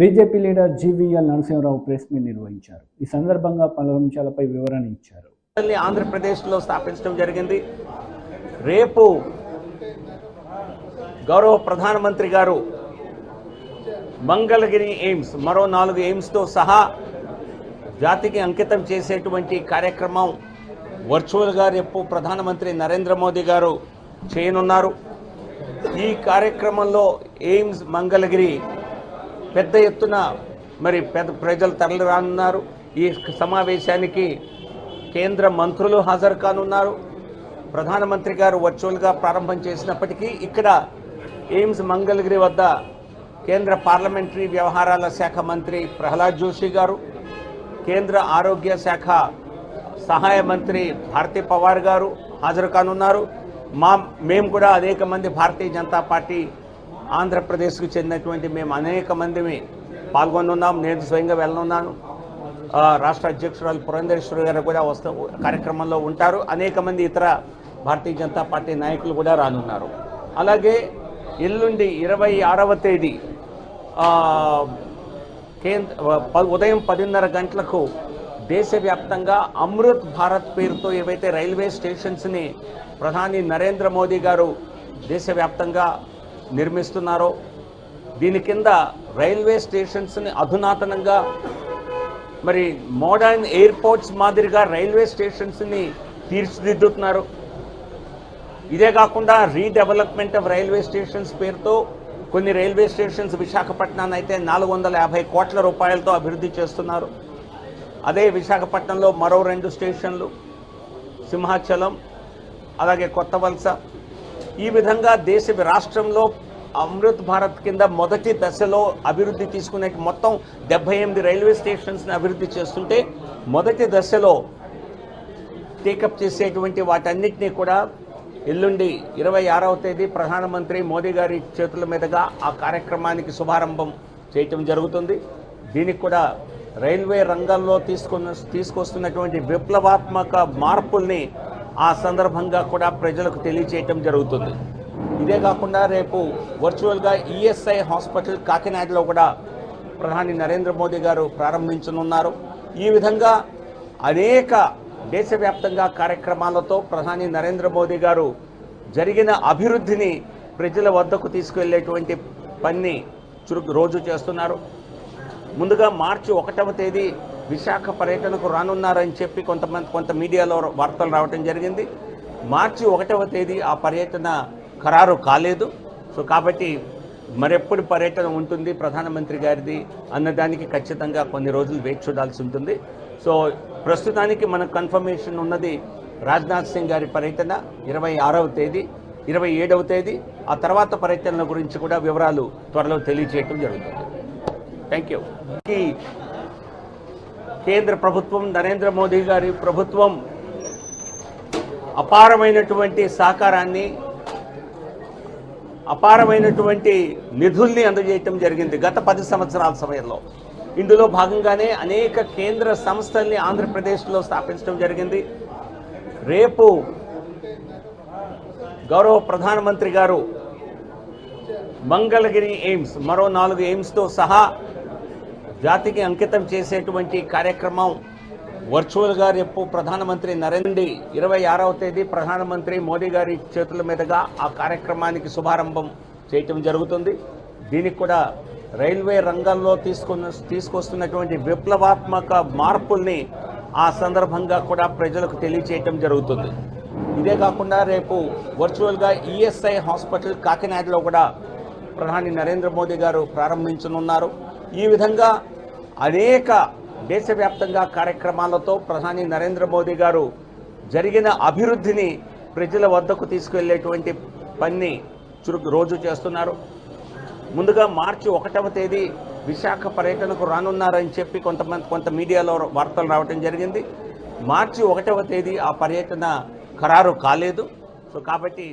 BJP leader GVL Narasimharao press meet నిర్వహించారు. ఈ సందర్భంగా పలు అంశాలపై వివరణ ఇచ్చారు. ఆంధ్రప్రదేశ్లో స్థాపించడం జరిగింది. రేపు గౌరవ ప్రధానమంత్రి గారు మంగళగిరి ఎయిమ్స్ మరో నాలుగు ఎయిమ్స్తో సహా జాతికి అంకితం చేసేటువంటి కార్యక్రమం వర్చువల్గా రేపు ప్రధానమంత్రి నరేంద్ర మోదీ గారు చేయనున్నారు. ఈ కార్యక్రమంలో ఎయిమ్స్ మంగళగిరి పెద్ద ఎత్తున మరి పెద్ద ప్రజలు తరలి రానున్నారు ఈ సమావేశానికి కేంద్ర మంత్రులు హాజరు కానున్నారు. ప్రధానమంత్రి గారు వర్చువల్గా ప్రారంభం చేసినప్పటికీ ఇక్కడ ఎయిమ్స్ మంగళగిరి వద్ద కేంద్ర పార్లమెంటరీ వ్యవహారాల శాఖ మంత్రి ప్రహ్లాద్ జోషి గారు కేంద్ర ఆరోగ్య శాఖ సహాయ మంత్రి భారతీ పవార్ గారు హాజరు కానున్నారు. మా మేము కూడా అనేక మంది భారతీయ జనతా పార్టీ ఆంధ్రప్రదేశ్కు చెందినటువంటి మేము అనేక మందిని పాల్గొనున్నాం. నేను స్వయంగా వెళ్ళనున్నాను. రాష్ట్ర అధ్యక్షురాలు పురంధరేశ్వరి గారు కూడా వస్తూ కార్యక్రమంలో ఉంటారు. అనేక మంది ఇతర భారతీయ జనతా పార్టీ నాయకులు కూడా రానున్నారు. అలాగే ఎల్లుండి ఇరవై ఆరవ తేదీ కేంద్ర ప- ఉదయం పదిన్నర గంటలకు దేశవ్యాప్తంగా అమృత్ భారత్ పేరుతో ఏవైతే రైల్వే స్టేషన్స్ని ప్రధాని నరేంద్ర మోదీ గారు దేశవ్యాప్తంగా నిర్మిస్తున్నారో దీని కింద రైల్వే స్టేషన్స్ని అధునాతనంగా మరి మోడర్న్ ఎయిర్పోర్ట్స్ మాదిరిగా రైల్వే స్టేషన్స్ని తీర్చిదిద్దుతున్నారు ఇదే కాకుండా రీడెవలప్మెంట్ ఆఫ్ రైల్వే స్టేషన్స్ పేరుతో కొన్ని రైల్వే స్టేషన్స్ విశాఖపట్నాన్ని అయితే నాలుగు వందల యాభై కోట్ల రూపాయలతో అభివృద్ధి చేస్తున్నారు. అదే విశాఖపట్నంలో మరో రెండు స్టేషన్లు సింహాచలం అలాగే కొత్త వలస ఈ విధంగా దేశ రాష్ట్రంలో అమృత్ భారత్ కింద మొదటి దశలో అభివృద్ధి తీసుకునే మొత్తం డెబ్బై ఎనిమిది రైల్వే స్టేషన్స్ని అభివృద్ధి చేస్తుంటే మొదటి దశలో టేకప్ చేసేటువంటి వాటన్నిటినీ కూడా ఎల్లుండి ఇరవై ఆరవ తేదీ ప్రధానమంత్రి మోదీ గారి చేతుల మీదుగా ఆ కార్యక్రమానికి శుభారంభం చేయటం జరుగుతుంది. దీనికి కూడా రైల్వే రంగంలో తీసుకున్న తీసుకొస్తున్నటువంటి విప్లవాత్మక మార్పుల్ని ఆ సందర్భంగా కూడా ప్రజలకు తెలియచేయటం జరుగుతుంది. ఇదే కాకుండా రేపు వర్చువల్గా ఈఎస్ఐ హాస్పిటల్ కాకినాడలో కూడా ప్రధాని నరేంద్ర మోదీ గారు ప్రారంభించనున్నారు. ఈ విధంగా అనేక దేశవ్యాప్తంగా కార్యక్రమాలతో ప్రధాని నరేంద్ర మోదీ గారు జరిగిన అభివృద్ధిని ప్రజల వద్దకు తీసుకువెళ్ళేటువంటి పని చురుకు రోజు చేస్తున్నారు. ముందుగా మార్చి ఒకటవ తేదీ విశాఖ పర్యటనకు రానున్నారని చెప్పి కొంతమంది కొంత మీడియాలో వార్తలు రావటం జరిగింది. మార్చి ఒకటవ తేదీ ఆ పర్యటన ఖరారు కాలేదు. సో కాబట్టి మరెప్పుడు పర్యటన ఉంటుంది ప్రధానమంత్రి గారిది అన్నదానికి ఖచ్చితంగా కొన్ని రోజులు వేచి చూడాల్సి ఉంటుంది. సో ప్రస్తుతానికి మనకు కన్ఫర్మేషన్ ఉన్నది రాజ్నాథ్ సింగ్ గారి పర్యటన ఇరవై ఆరవ తేదీ ఇరవై ఏడవ తేదీ. ఆ తర్వాత పర్యటనల గురించి కూడా వివరాలు త్వరలో తెలియజేయటం జరుగుతుంది. Thank you. ఈ కేంద్ర ప్రభుత్వం నరేంద్ర మోదీ గారి ప్రభుత్వం అపారమైనటువంటి సహకారాన్ని అపారమైనటువంటి నిధుల్ని అందజేయటం జరిగింది గత పది సంవత్సరాల సమయంలో. ఇందులో భాగంగానే అనేక కేంద్ర సంస్థల్ని ఆంధ్రప్రదేశ్లో స్థాపించడం జరిగింది. రేపు గౌరవ ప్రధానమంత్రి గారు మంగళగిరి ఎయిమ్స్ మరో నాలుగు ఎయిమ్స్తో సహా జాతికి అంకితం చేసేటువంటి కార్యక్రమం వర్చువల్గా రేపు ప్రధానమంత్రి నరేంద్ర ఇరవై ఆరవ తేదీ ప్రధానమంత్రి మోదీ గారి చేతుల మీదుగా ఆ కార్యక్రమానికి శుభారంభం చేయటం జరుగుతుంది. దీనికి కూడా రైల్వే రంగంలో తీసుకున్న తీసుకొస్తున్నటువంటి విప్లవాత్మక మార్పుల్ని ఆ సందర్భంగా కూడా ప్రజలకు తెలియచేయటం జరుగుతుంది. ఇదే కాకుండా రేపు వర్చువల్గా ఈఎస్ఐ హాస్పిటల్ కాకినాడలో కూడా ప్రధాని నరేంద్ర మోదీ గారు ప్రారంభించనున్నారు. ఈ విధంగా అనేక దేశవ్యాప్తంగా కార్యక్రమాలతో ప్రధాని నరేంద్ర మోదీ గారు జరిగిన అభివృద్ధిని ప్రజల వద్దకు తీసుకువెళ్ళేటువంటి పని చురుకు రోజు చేస్తున్నారు. ముందుగా మార్చి ఒకటవ తేదీ విశాఖ పర్యటనకు రానున్నారని చెప్పి కొంతమంది కొంత మీడియాలో వార్తలు రావటం జరిగింది. మార్చి ఒకటవ తేదీ ఆ పర్యటన ఖరారు కాలేదు. సో కాబట్టి